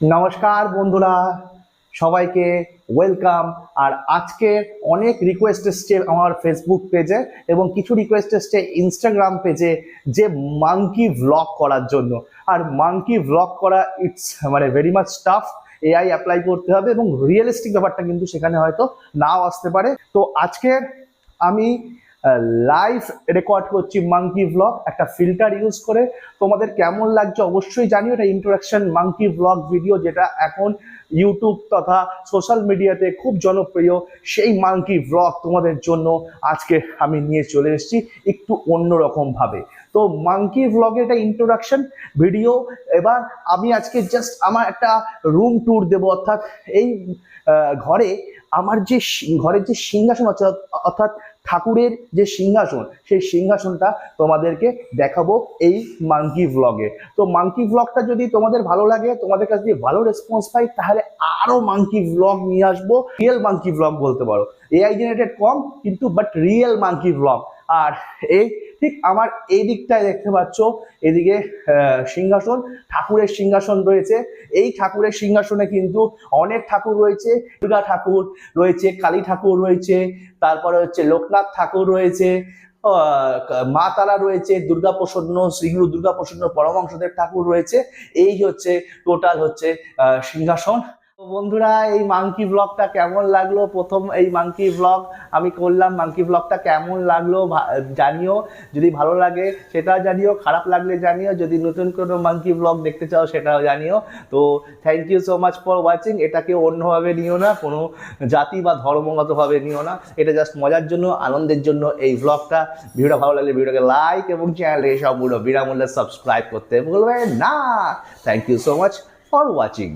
নমস্কার বন্ধুরা, সবাইকে ওয়েলকাম আর আজকে অনেক রিকোয়েস্ট এসছে আমার ফেসবুক পেজে এবং কিছু রিকোয়েস্ট এসছে ইনস্টাগ্রাম পেজে যে মাঙ্কি ভ্লগ করার জন্য। আর মাঙ্কি ভ্লগ করা ইটস মানে very much tough AI apply করতে হবে এবং রিয়েলিস্টিক ব্যাপারটা কিন্তু সেখানে হয়তো নাও আসতে পারে। তো আজকে আমি লাইভ রেকর্ড করছি মাঙ্কি ভ্লগ একটা ফিল্টার ইউজ করে। তোমাদের কেমন লাগছে অবশ্যই জানিও, এটা ইন্ট্রোডাকশন মাঙ্কি ভ্লগ ভিডিও যেটা এখন ইউটিউব তথা সোশ্যাল মিডিয়াতে খুব জনপ্রিয়। সেই মাঙ্কি ভ্লগ তোমাদের জন্য আজকে আমি নিয়ে চলে এসেছি একটু অন্যরকম ভাবে তো মাঙ্কি ভ্লগের একটা ইন্ট্রোডাকশন ভিডিও এবার আমি আজকে জাস্ট আমার একটা রুম ট্যুর দেবো, অর্থাৎ এই ঘরে আমার যে ঘরের যে সিংহাসন আছে অর্থাৎ ঠাকুরের যে সিংহাসন, সেই সিংহাসনটা তোমাদেরকে দেখাবো এই মাঙ্কি ভ্লগে তো মাঙ্কি ভ্লগটা যদি তোমাদের ভালো লাগে, তোমাদের কাছে যদি ভালো রেসপন্স পাই, তাহলে আরও মাঙ্কি ভ্লগ নিয়ে আসব। রিয়েল মাঙ্কি ভ্লগ বলতে পারো। এআই জেনারেটেড কম, কিন্তু বাট রিয়েল মাঙ্কি ভ্লগ আর এই ঠিক আমার এই দিকটায় দেখতে পাচ্ছ, এদিকে সিংহাসন, ঠাকুরের সিংহাসন রয়েছে। এই ঠাকুরের সিংহাসনে কিন্তু অনেক ঠাকুর রয়েছে। দুর্গা ঠাকুর রয়েছে, কালী ঠাকুর রয়েছে, তারপরে হচ্ছে লোকনাথ ঠাকুর রয়েছে মা তারা রয়েছে, দুর্গা প্রসন্ন, শ্রীগুরু দুর্গা প্রসন্ন পরমাংশদেব ঠাকুর রয়েছে। এই হচ্ছে টোটাল হচ্ছে সিংহাসন। তো বন্ধুরা, এই মাংকি ব্লগটা কেমন লাগল? প্রথম এই মাংকি ব্লগ আমি করলাম। মাংকি ব্লগটা কেমন লাগল জানিও। যদি ভালো লাগে, সেটাও জানিও। খারাপ লাগলে জানিও। যদি নতুন কোনো মাংকি ব্লগ দেখতে চাও, সেটাও জানিও। তো thank you so much for watching এটাকে অন্যভাবে নিও না। কোনো জাতি বা ধর্মগতভাবে নিও না। এটা জাস্ট মজার জন্য, আনন্দের জন্য এই ব্লগটা ভিডিওটা ভালো লাগলে ভিডিওটাকে লাইক এবং চ্যানেলটাকে সম্পূর্ণ বিনামূল্যে সাবস্ক্রাইব করতে ভুলবেন না। Thank you so much for watching